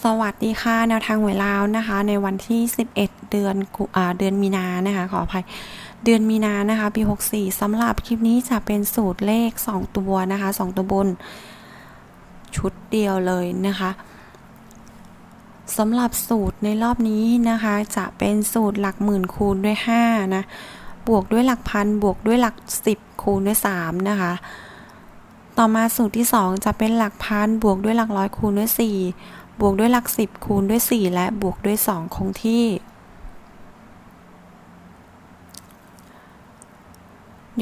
สวัสดีค่ะ แนวทางหวยลาวนะคะ ในวันที่ 11 เดือนกุเดือนมีนานะคะ ขออภัย เดือนมีนานะคะ ปี 64สำหรับคลิปนี้จะเป็นสูตรเลข 2 ตัวนะคะ 2 ตัวบน ชุดเดียวเลยนะคะสำหรับสูตรในรอบนี้นะคะ จะเป็นสูตรหลักหมื่นคูณด้วย 5 นะ บวกด้วยหลักพัน บวกด้วยหลัก 10 คูณด้วย 3 นะคะต่อมาสูตรที่ 2 จะเป็นหลักพันบวกด้วยหลักร้อยคูณด้วย4 บวกด้วยหลัก10คูณด้วย 4 และบวกด้วย 2 คงที่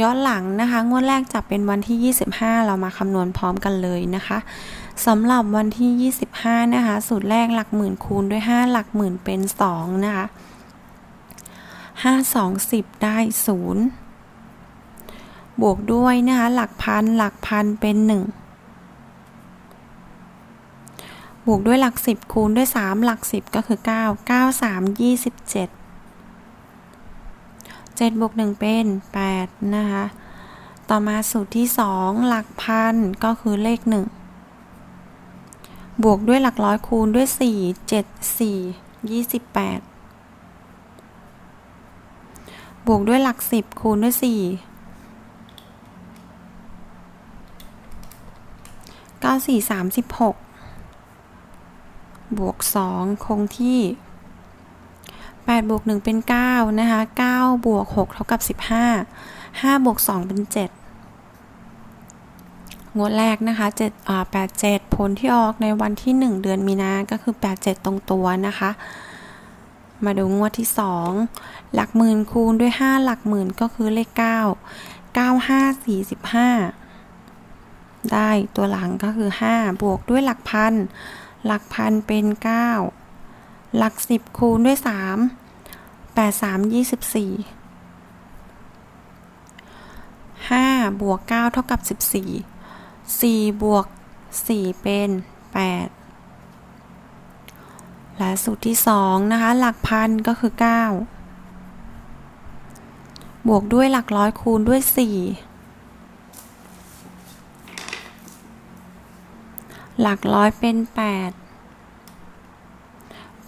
ย้อนหลังนะคะ งวดแรกจะเป็นวันที่ 25 เรามาคำนวณพร้อมกันเลยนะคะสำหรับวันที่ 25 นะคะ สูตรแรกหลักหมื่นคูณด้วย 5 หลักหมื่นเป็น 2 นะคะ 5 2 10 ได้ 0 บวกด้วยนะคะ หลักพันหลักพันเป็น 1 บวกด้วยหลัก 10 คูณด้วย 3 หลัก 10 ก็คือ 9 9 3 27 7บวก1เป็น 8 นะคะ ต่อมาสูตรที่ 2 หลักพันก็คือเลข 1 บวกด้วยหลักร้อยคูณด้วย 4 7 4 28 บวกด้วยหลัก 10 คูณด้วย 4 9 4 36 บวก 2 คงที่ 8 บวก 1 เป็น 9 นะคะ 9 บวก 6 เท่ากับ 15 5 บวก 2 เป็น 7 งวดแรกนะคะ7อ่า87 ผลที่ออกในวันที่ 1 เดือนมีนา ก็คือ 87 ตรงตัวนะคะ มาดูงวดที่ 2 หลักหมื่นคูณด้วย 5 หลักหมื่นก็คือเลข 9 9 5 45 ได้ตัวหลังก็คือ 5 บวกด้วยหลักพัน หลักพันเป็น 9 หลัก 10 คูณด้วย 3 8 3 24 5 บวก 9 เท่ากับ 14 4 บวก 4 เป็น 8 และสูตรที่ 2 นะคะ หลักพันก็คือ 9 บวกด้วยหลักร้อยคูณด้วย 4 หลักร้อยเป็น 8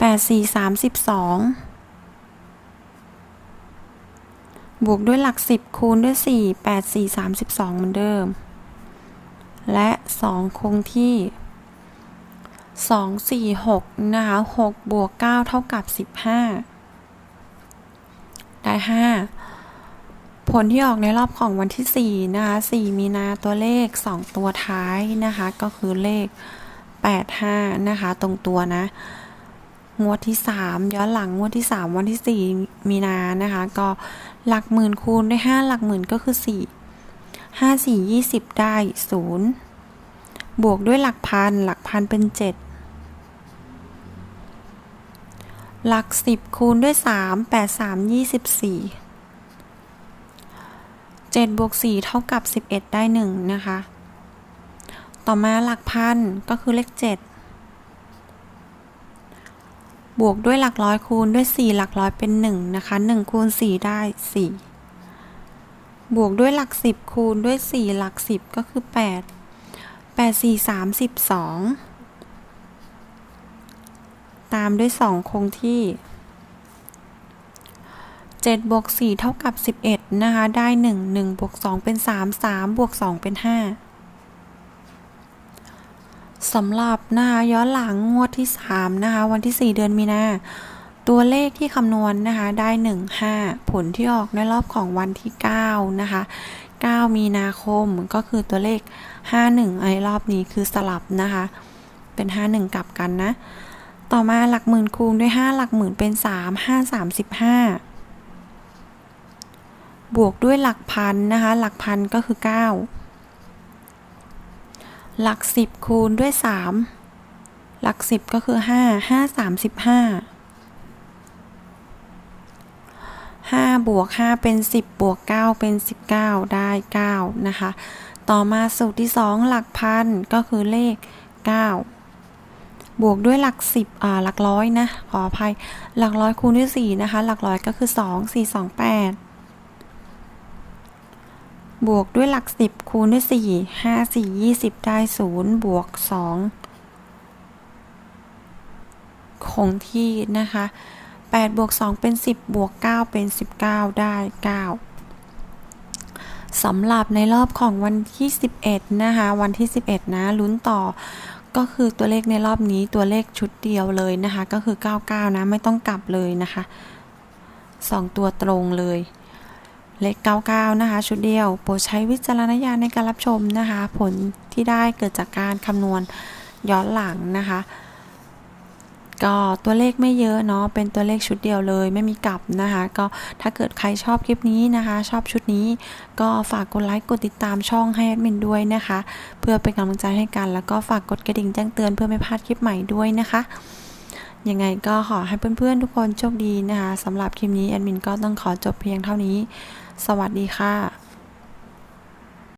8 4 32 บวกด้วยหลัก 10 คูณด้วย 4 8 4 32 เหมือนเดิม และ 2 คงที่ 2 4 6 นะคะ 6 บวก 9 เท่ากับ 15 ได้ 5 ผลที่ออกในรอบของวันที่ 4 นะคะ 4 มีนาตัวเลข 2 ตัวท้ายนะคะ ก็คือเลข 85 นะคะ ตรงตัวนะ งวดที่ 3 ย้อนหลังงวดที่ 3 วันที่ 4 มีนานะคะ ก็หลักหมื่นคูณด้วย 5 หลักหมื่นก็คือ 4 5 4 20 ได้ 0 บวกด้วยหลักพัน หลักพันเป็น 7หลัก 10 คูณด้วย 3 8 3 24 7บวก4เท่ากับ 11 ได้ 1 นะคะ ต่อมาหลักพันก็คือเลข 7 บวกด้วยหลักร้อยคูณด้วย 4 หลักร้อยเป็น 1 นะคะ 1 คูณ 4 ได้ 4 บวกด้วยหลัก 10 คูณด้วย 4 หลัก 10 ก็คือ 8 8 4 32ตามด้วย 2 คงที่ 7บวก4เท่ากับ 11 นะคะ ได้ 1 1บวก2เป็น 3 3บวก2เป็น 5สำหรับนะคะย้อนหลังงวดที่ 3 นะคะ วันที่ 4 เดือนมีนาตัวเลขที่คำนวณนนะคะ ได้ 1 5 ผลที่ออกในรอบของวันที่ 9 นะคะ 9 มีนาคมก็คือตัวเลข 51 ไอ้รอบนี้คือสลับนะคะ เป็น 51 กลับกันนะ ต่อมาหลักหมื่นคูณด้วย 5 หลักหมื่นเป็น 3 5 35 บวกด้วยหลักพันนะคะ หลักพันก็คือ 9 หลัก 10 คูณด้วย 3 หลัก 10 ก็คือ 5 5 35 5บวก 5 เป็น 10 บวก 9 เป็น 19 ได้ 9 นะคะ ต่อมาสูตรที่ 2 หลักพันก็คือเลข 9 บวกด้วยหลัก 10อ่าหลักร้อยนะ ขออภัย หลักร้อยคูณด้วย 4 นะคะ หลักร้อยก็คือ 2 4 2 8 บวกด้วยหลัก10คูณด้วย4 5 4 20ได้0บวก2คงที่นะคะ8บวก2เป็น10บวก9เป็น19ได้9สำหรับในรอบของวันที่ 11 นะคะ วันที่ 11 นะลุ้นต่อก็คือตัวเลขในรอบนี้ตัวเลขชุดเดียวเลยนะคะ ก็คือ 99 นะ ไม่ต้องกลับเลยนะคะ 2 ตัวตรงเลย เลข 99 นะคะ ชุดเดียว โปรดใช้วิจารณญาณในการรับชมนะคะ ผลที่ได้เกิดจากการคำนวณย้อนหลังนะคะ ก็ตัวเลขไม่เยอะเนาะ เป็นตัวเลขชุดเดียวเลย ไม่มีกลับนะคะ ก็ถ้าเกิดใครชอบคลิปนี้นะคะ ชอบชุดนี้ ก็ฝากกดไลค์กดติดตามช่องให้แอดมินด้วยนะคะ เพื่อเป็นกำลังใจให้กัน แล้วก็ฝากกดกระดิ่งแจ้งเตือนเพื่อไม่พลาดคลิปใหม่ด้วยนะคะยังไงก็ขอให้เพื่อนๆทุกคนโชคดีนะคะสำหรับคลิปนี้แอดมินก็ต้องขอจบเพียงเท่านี้ สวัสดีค่ะ